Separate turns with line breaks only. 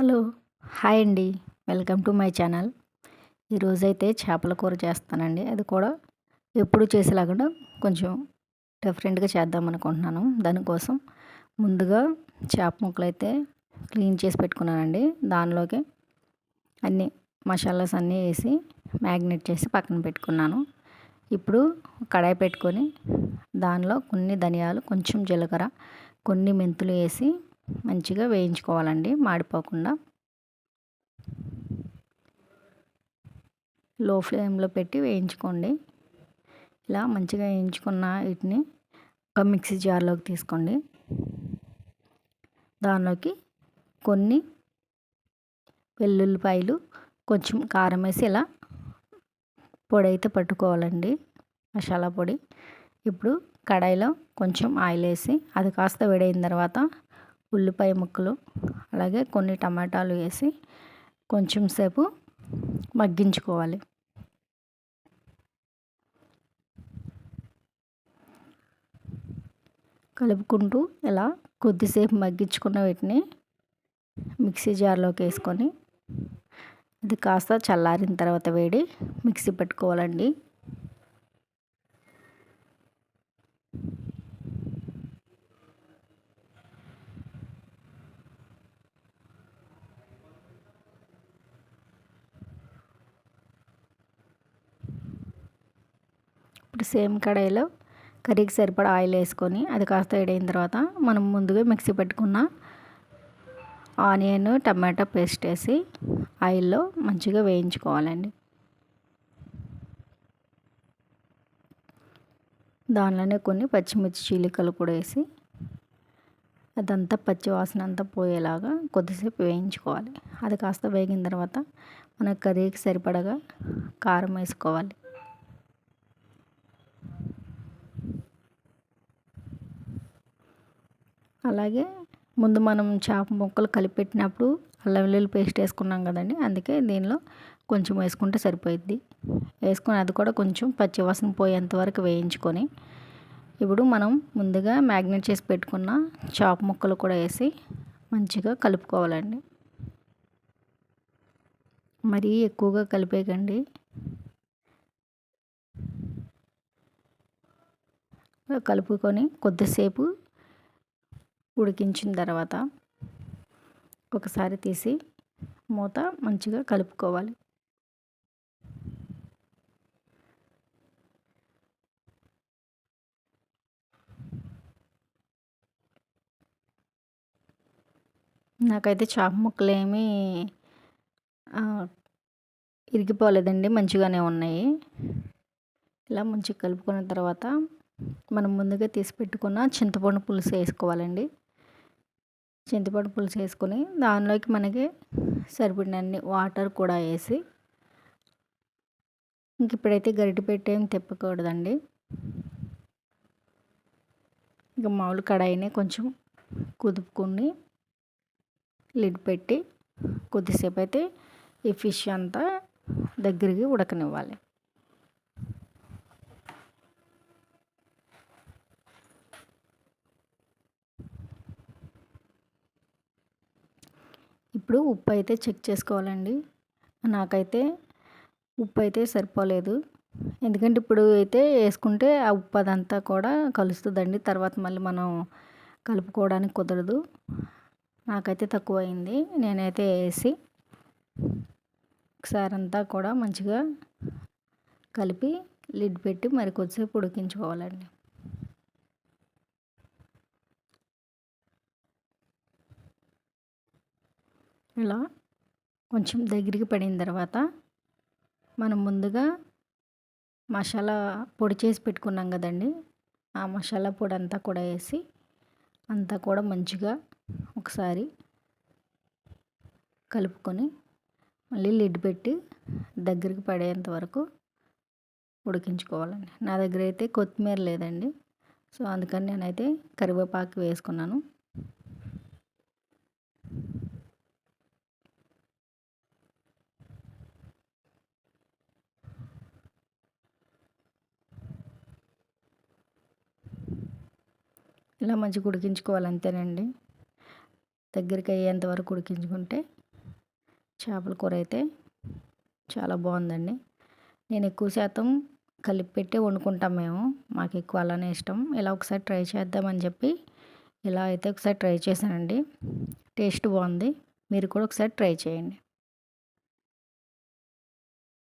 Hello. Hi అండి. Welcome to my channel. ఈరోజైతే చేపల కూర చేస్తానండి. అది కూడా ఎప్పుడు చేసేలాగా కొంచెం డిఫరెంట్గా చేద్దాం అనుకుంటున్నాను. దానికోసం ముందుగా చేప ముక్కలు అయితే క్లీన్ చేసి పెట్టుకున్నానండి. దానిలోకి అన్ని మసాలాస్ అన్నీ వేసి మ్యాగ్నేట్ చేసి పక్కన పెట్టుకున్నాను. ఇప్పుడు కడాయి పెట్టుకొని దానిలో కొన్ని ధనియాలు కొంచెం జీలకర్ర కొన్ని మెంతులు వేసి మంచిగా వేయించుకోవాలండి మాడిపోకుండా. లో ఫ్లేమ్లో పెట్టి వేయించుకోండి. ఇలా మంచిగా వేయించుకున్న వీటిని ఒక మిక్సీ జార్లోకి తీసుకోండి. దానిలోకి కొన్ని వెల్లుల్లిపాయలు కొంచెం కారం వేసి ఇలా పొడి అయితే పట్టుకోవాలండి మసాలా పొడి. ఇప్పుడు కడాయిలో కొంచెం ఆయిల్ వేసి అది కాస్త వేడైన తర్వాత ఉల్లిపాయ ముక్కలు అలాగే కొన్ని టమాటాలు వేసి కొంచెం సేపు మగ్గించుకోవాలి. కలుపుకుంటూ ఇలా కొద్దిసేపు మగ్గించుకున్న వీటిని మిక్సీ జార్లోకి వేసుకొని ఇది కాస్త చల్లారిన తర్వాత వేడి మిక్సీ పెట్టుకోవాలండి. ఇప్పుడు సేమ్ కడాయిలో కర్రీకి సరిపడా ఆయిల్ వేసుకొని అది కాస్త వేడైన తర్వాత మనం ముందుగా మిక్సీ పెట్టుకున్న ఆనియన్ టమాటా పేస్ట్ వేసి ఆయిల్లో మంచిగా వేయించుకోవాలండి. దానిలోనే కొన్ని పచ్చిమిర్చి చీలికలు కూడా వేసి అదంతా పచ్చి వాసన అంతా పోయేలాగా కొద్దిసేపు వేయించుకోవాలి. అది కాస్త వేగిన తర్వాత మన కర్రీకి సరిపడగా కారం వేసుకోవాలి. అలాగే ముందు మనం చేప ముక్కలు కలిపెట్టినప్పుడు అల్లం వెల్లుల్లి పేస్ట్ వేసుకున్నాం కదండి అందుకే దీనిలో కొంచెం వేసుకుంటే సరిపోయిద్ది. వేసుకొని అది కూడా కొంచెం పచ్చివాసన పోయేంత వరకు వేయించుకొని ఇప్పుడు మనం ముందుగా మ్యాగ్నెట్ చేసి పెట్టుకున్న చేప ముక్కలు కూడా వేసి మంచిగా కలుపుకోవాలండి. మరీ ఎక్కువగా కలిపేయకండి. కలుపుకొని కొద్దిసేపు ఉడికించిన తర్వాత ఒకసారి తీసి మూత మంచిగా కలుపుకోవాలి. నాకైతే చాప ముక్కలు ఏమీ ఇరిగిపోలేదండి మంచిగానే ఉన్నాయి. ఇలా మంచిగా కలుపుకున్న తర్వాత మనం ముందుగా తీసి పెట్టుకున్న చింతపండు పులుసు వేసుకోవాలండి. చింతపండు పులుసు వేసుకొని దానిలోకి మనకి సరిపడినన్ని వాటర్ కూడా వేసి ఇంక ఇప్పుడైతే గరిటె పెట్టేం తిప్పకూడదండి. ఇక మామూలు కడాయిని కొంచెం కుదుపుకొని లిడ్ పెట్టి కొద్దిసేపు అయితే ఈ ఫిష్ అంతా దగ్గరికి ఉడకనివ్వాలి. ఇప్పుడు ఉప్పు అయితే చెక్ చేసుకోవాలండి. నాకైతే ఉప్పు అయితే సరిపోలేదు. ఎందుకంటే ఇప్పుడు అయితే వేసుకుంటే ఆ ఉప్పు అదంతా కూడా కలుస్తుందండి. తర్వాత మళ్ళీ మనం కలుపుకోవడానికి కుదరదు. నాకైతే తక్కువ అయింది నేనైతే వేసి ఒకసారి అంతా కూడా మంచిగా కలిపి లిడ్ పెట్టి మరి కొద్దిసేపు ఉడికించుకోవాలండి. ఇలా కొంచెం దగ్గరికి పడిన తర్వాత మనం ముందుగా మసాలా పొడి చేసి పెట్టుకున్నాం కదండి. ఆ మసాలా పొడి అంతా కూడా వేసి అంతా కూడా మంచిగా ఒకసారి కలుపుకొని మళ్ళీ లిడ్ పెట్టి దగ్గరికి పడేంత వరకు ఉడికించుకోవాలండి. నా దగ్గర అయితే కొత్తిమీర లేదండి. సో అందుకని నేనైతే కరివేపాకు వేసుకున్నాను. ఇలా మంచిగా ఉడికించుకోవాలి అంతేనండి దగ్గరికి అయ్యేంత వరకు ఉడికించుకుంటే చేపల కూర అయితే చాలా బాగుందండి. నేను ఎక్కువ శాతం కలిపి పెట్టి వండుకుంటాం మేము. మాకు ఎక్కువ అలానే ఇష్టం. ఇలా ఒకసారి ట్రై చేద్దామని చెప్పి ఇలా అయితే ఒకసారి ట్రై చేశానండి. టేస్ట్ బాగుంది. మీరు కూడా ఒకసారి ట్రై చేయండి.